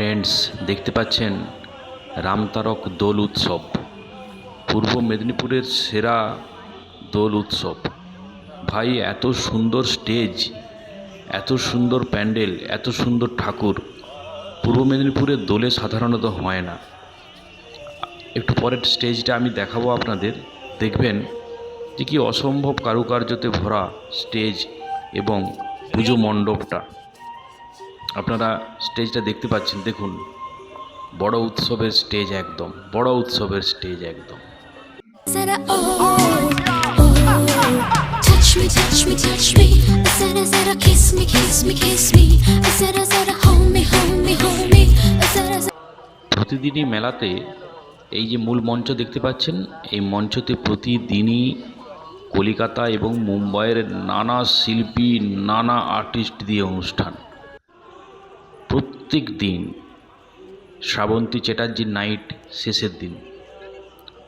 Friends দেখতে পাচ্ছেন রামতারক দোল উৎসব। পূর্ব মেদিনীপুরের সেরা দোল উৎসব। ভাই, এত সুন্দর স্টেজ এত সুন্দর প্যান্ডেল, এত সুন্দর ঠাকুর। পূর্ব মেদিনীপুরের দোলে সাধারণত হয় না। একটু পরের স্টেজটা আমি দেখাবো আপনাদের। দেখবেন যে কি অসম্ভব কারুকার্যতে ভরা স্টেজ এবং পুজো মণ্ডপটা। আপনারা স্টেজটা দেখতে পাচ্ছেন দেখুন বড় উৎসবের স্টেজ একদম বড় উৎসবের স্টেজ একদম. প্রতিদিনই মেলাতে এই যে মূল মঞ্চ দেখতে পাচ্ছেন এই মঞ্চতে প্রতিদিনই কলিকাতা এবং মুম্বাইয়ের নানা শিল্পী নানা আর্টিস্ট দিয়ে অনুষ্ঠান প্রত্যেক দিন শ্রাবন্তী চ্যাটার্জির নাইট শেষের দিন।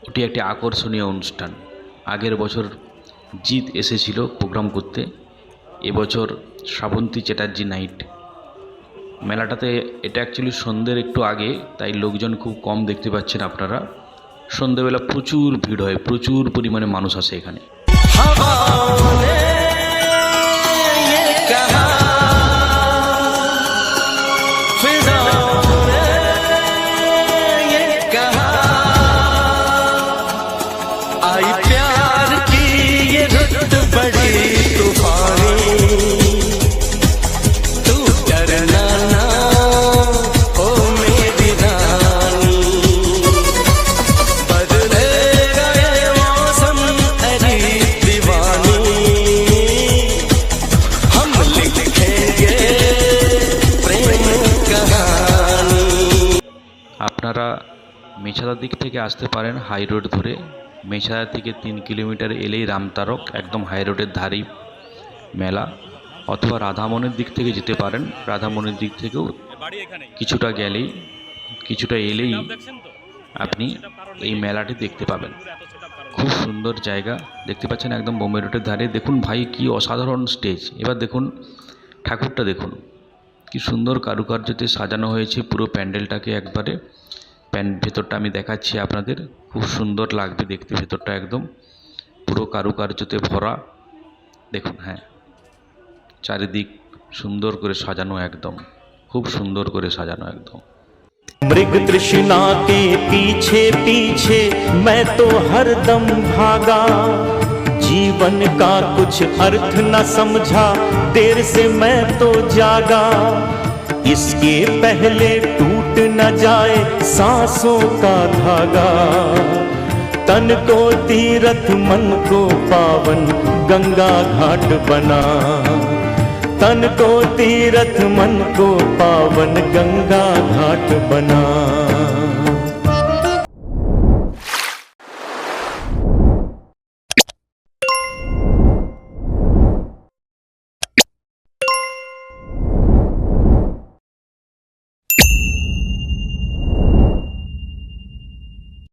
ওটি একটি আকর্ষণীয় অনুষ্ঠান। আগের বছর জিৎ এসেছিল প্রোগ্রাম করতে। এবছর শ্রাবন্তী চ্যাটার্জি নাইট। মেলাটাতে এটা অ্যাকচুয়ালি সন্ধ্যের একটু আগে, তাই লোকজন খুব কম দেখতে পাচ্ছেন আপনারা। সন্ধ্যেবেলা প্রচুর ভিড় হয়, প্রচুর পরিমাণে মানুষ আসে এখানে। আপনারা মেছাদার দিক থেকে আসতে পারেন হাই রোড ধরে। মেছাদার থেকে তিন কিলোমিটার এলেই রামতারক, একদম হাই রোডের ধারেই মেলা। অথবা রাধামনের দিক থেকে যেতে পারেন। রাধামনের দিক থেকেও কিছুটা গেলেই, কিছুটা এলেই আপনি এই মেলাটি দেখতে পাবেন। খুব সুন্দর জায়গা। দেখতে পাচ্ছেন একদম বোম্বে রোডের ধারে। দেখুন ভাই, কি অসাধারণ স্টেজ। এবার দেখুন, ঠাকুরটা দেখুন। কি সুন্দর কারুকার্যতে সাজানো হয়েছে পুরো প্যান্ডেলটাকে একবারে প্যান ভেতরটা আমি দেখাচ্ছি আপনাদের খুব সুন্দর লাগবে দেখতে ভেতরটা একদম পুরো কারুকার্যতে ভরা দেখুন হ্যাঁ চারিদিক সুন্দর করে সাজানো একদম খুব সুন্দর করে সাজানো একদম मृग तृष्णा के पीछे पीछे मैं तो हरदम भागा जीवन का कुछ अर्थ न समझा। देर से मैं तो जागा। इसके पहले टूट न जाए सांसों का धागा। तन को तीरथ, मन को पावन, गंगा घाट बना। तन को तीरथ, मन को पावन, गंगा घाट बना।